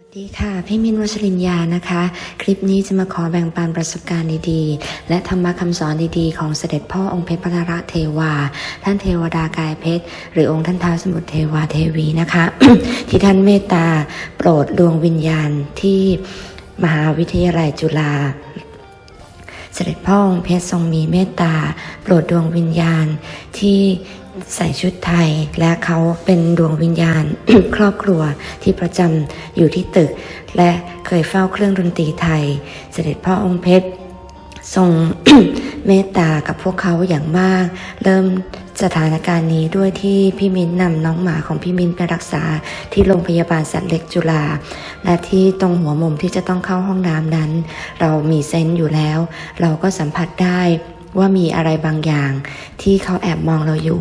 ดีค่ะ พี่มินวชรินยานะคะ คลิปนี้จะมาขอแบ่งปันประสบการณ์ดีๆ และธรรมะคำสอนดีๆ ของเสด็จพ่อองค์เพชรพระระเทวา ท่านเทวดากายเพชร หรือองค์ท่านท้าวสมุทรเทวาเทวีนะคะ ที่ท่านเมตตาโปรดดวงวิญญาณที่มหาวิทยาลัยจุฬาเสด็จพ่อองค์เพชรทรงมีเมตตา โปรดดวงวิญญาณที่ ใส่ชุดไทย และเขาเป็นดวงวิญญาณ ครอบครัวที่ประจำอยู่ที่ตึก และเคยเฝ้าเครื่องดนตรีไทย เสด็จพ่อองค์เพชรทรงเมตตากับพวกเขาอย่างมาก เริ่มสถานการณ์นี้ด้วยที่พี่มิ้นนำน้องหมาของพี่มิ้นไปรักษาที่โรงพยาบาลสัตว์เล็กจุฬาและที่ตรงหัวมุมที่จะต้องเข้าห้องน้ำนั้น เรามีเซนต์อยู่แล้ว เราก็สัมผัสได้ ว่ามีอะไรบางอย่าง ที่เขาแอบมองเราอยู่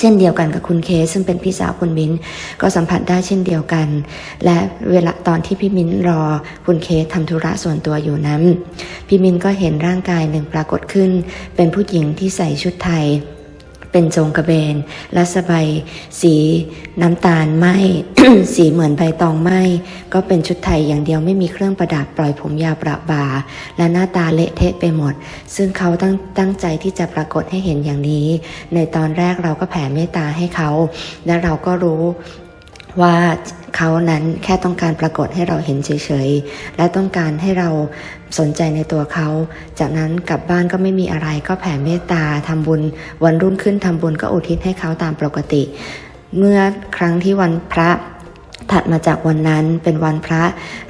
เช่นเดียวกันกับคุณเคสซึ่งเป็นพี่สาวคุณมิ้นก็สัมผัสได้เช่นเดียวกัน และเวลาตอนที่พี่มิ้นรอคุณเคสทำธุระส่วนตัวอยู่นั้น พี่มิ้นก็เห็นร่างกายหนึ่งปรากฏขึ้น เป็นผู้หญิงที่ใส่ชุดไทย เป็นจงกระเบนและสบายสีน้ำตาลไหม สีเหมือนใบตองไหม ก็เป็นชุดไทยอย่างเดียวไม่มีเครื่องประดับปล่อยผมยาวประบา และหน้าตาเละเทะไปหมด ซึ่งเขาตั้งตั้งใจที่จะปรากฏให้เห็นอย่างนี้ ในตอนแรกเราก็แผ่เมตตาให้เขา และเราก็รู้ ว่าเขานั้นแค่ต้องการปรากฏให้เราเห็นเฉยๆ และต้องการให้เราสนใจในตัวเขา จากนั้นกลับบ้านก็ไม่มีอะไรก็แผ่เมตตาทำบุญ วันรุ่งขึ้นทำบุญก็อุทิศให้เขาตามปกติ เมื่อครั้งที่วันพระถัดมาจากวันนั้นเป็นวันพระ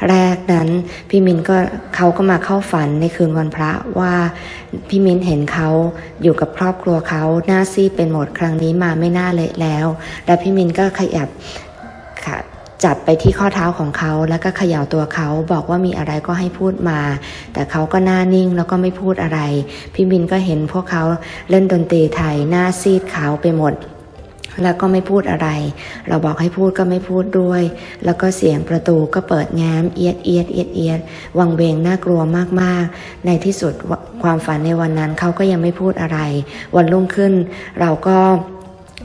แรกนั้น พี่มินก็เขาก็มาเข้าฝันในคืนวันพระว่าพี่มินเห็นเขาอยู่กับครอบครัวเขาหน้าซีเป็นหมดครั้งนี้มาไม่น่าเละแล้ว และพี่มินก็ขยับ จับไปที่ข้อเท้าของเขาแล้วก็เขย่าตัวเขาบอกว่ามีอะไรก็ให้พูดมา แต่เขาก็หน้านิ่งแล้วก็ไม่พูดอะไร พี่มินก็เห็นพวกเขาเล่นดนตรีไทยหน้าซีดขาวไปหมดแล้วก็ไม่พูดอะไร เราบอกให้พูดก็ไม่พูดด้วย แล้วก็เสียงประตูก็เปิดแง้มเอียดเอียดเอียดเอียดวังเวงน่ากลัวมากๆ ในที่สุดความฝันในวันนั้นเขาก็ยังไม่พูดอะไร วันรุ่งขึ้นเราก็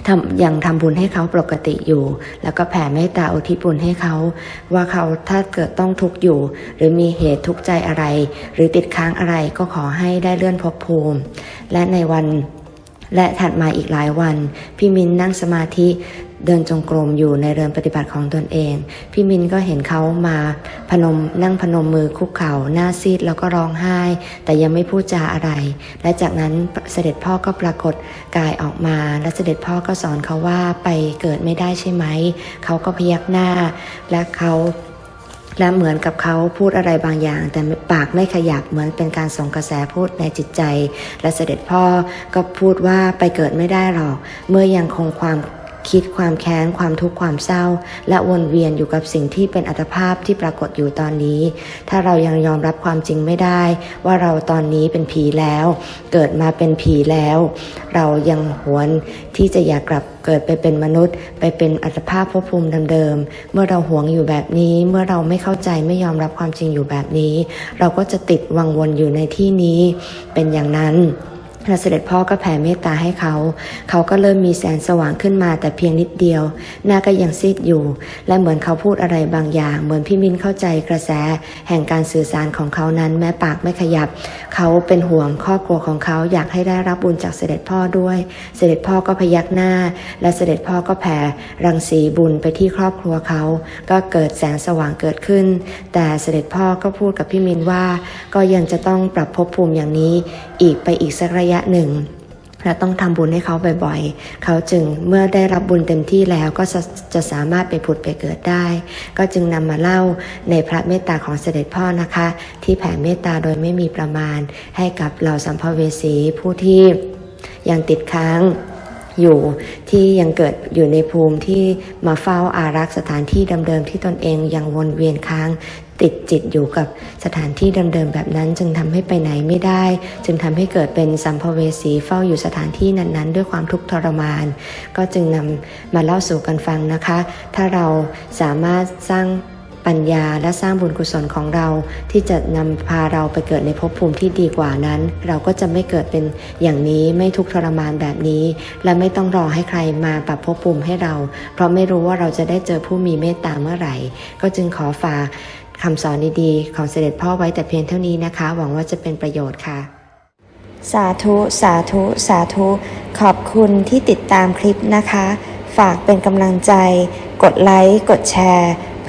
ทำยังทำบุญให้เขาปกติอยู่ แล้วก็แผ่เมตตาอุทิศบุญให้เขา ว่าเขาถ้าเกิดต้องทุกข์อยู่ หรือมีเหตุทุกข์ใจอะไร หรือติดค้างอะไรก็ขอให้ได้เลื่อนภพภูมิ และในวันและถัดมาอีกหลายวัน พี่มินนั่งสมาธิเดินจงกรมอยู่ในเรือนปฏิบัติของตนเอง พี่มินก็เห็นเขามาพนมนั่งพนมมือคุกเข่าหน้าซีดแล้วก็ร้องไห้ แต่ยังไม่พูดจาอะไร และจากนั้น เสด็จพ่อก็ปรากฏกายออกมา และเสด็จพ่อก็สอนเขาว่าไปเกิดไม่ได้ใช่ไหม เขาก็พยักหน้า และเขาและเหมือนกับเขาพูดอะไรบางอย่าง แต่ปากไม่ขยับเหมือนเป็นการส่งกระแสพูดในจิตใจ และเสด็จพ่อก็พูดว่าไปเกิดไม่ได้หรอก เมื่อยังคงความ คิดความแค้นความทุกข์ความเศร้า และวนเวียนอยู่กับสิ่งที่เป็นอัตภาพที่ปรากฏอยู่ตอนนี้ ถ้าเรายังยอมรับความจริงไม่ได้ ว่าเราตอนนี้เป็นผีแล้ว เกิดมาเป็นผีแล้ว เรายังหวนที่จะอยากกลับเกิดไปเป็นมนุษย์ ไปเป็นอัตภาพภพภูมิเดิมๆเมื่อเราหวงอยู่แบบนี้ เมื่อเราไม่เข้าใจไม่ยอมรับความจริงอยู่แบบนี้ เราก็จะติดวังวนอยู่ในที่นี้ เป็นอย่างนั้น และเสด็จพ่อก็แผ่เมตตาให้เขา เขาก็เริ่มมีแสงสว่างขึ้นมาแต่เพียงนิดเดียว หน้าก็ยังซีดอยู่ และเหมือนเขาพูดอะไรบางอย่าง เหมือนพี่มินเข้าใจกระแส แห่งการสื่อสารของเขานั้น แม้ปากไม่ขยับ เขาเป็นห่วงครอบครัวของเขาอยากให้ได้รับบุญจากเสด็จพ่อด้วย เสด็จพ่อก็พยักหน้า และเสด็จพ่อก็แผ่รังสีบุญไปที่ครอบครัวเขา ก็เกิดแสงสว่างเกิดขึ้น แต่เสด็จพ่อก็พูดกับพี่มินว่า ก็ยังจะต้องปรับภพภูมิอย่างนี้ อีกไปอีกสักระยะหนึ่งและต้องทำบุญให้เขาบ่อยๆ เขาจึงเมื่อได้รับบุญเต็มที่แล้วก็จะจะสามารถไปผุดไปเกิดได้ ก็จึงนำมาเล่าในพระเมตตาของเสด็จพ่อนะคะ ที่แผ่เมตตาโดยไม่มีประมาณ ให้กับเหล่าสัมภเวสีผู้ที่ยังติดค้าง อยู่ที่ยังเกิดอยู่ในภูมิที่มาเฝ้าอารักษ์สถานที่เดิมๆที่ตนเองยังวนเวียนค้างติดจิตอยู่กับสถานที่เดิมๆแบบนั้น จึงทำให้ไปไหนไม่ได้ จึงทำให้เกิดเป็นสัมภเวสีเฝ้าอยู่สถานที่นั้นๆ ด้วยความทุกข์ทรมาน ก็จึงนำมาเล่าสู่กันฟังนะคะ ถ้าเราสามารถสร้าง ปัญญาและสร้างบุญกุศลของเรา ที่จะนำพาเราไปเกิดในภพภูมิที่ดีกว่านั้น เราก็จะไม่เกิดเป็นอย่างนี้ไม่ทุกข์ทรมานแบบนี้ และไม่ต้องรอให้ใครมาปรับภพภูมิให้เรา เพราะไม่รู้ว่าเราจะได้เจอผู้มีเมตตาเมื่อไหร่ ก็จึงขอฝากคำสอนดีๆ ของเสด็จพ่อไว้แต่เพียงเท่านี้นะคะ หวังว่าจะเป็นประโยชน์ค่ะ สาธุ สาธุ สาธุ ขอบคุณที่ติดตามคลิปนะคะ ฝากเป็นกำลังใจ กดไลค์ กดแชร์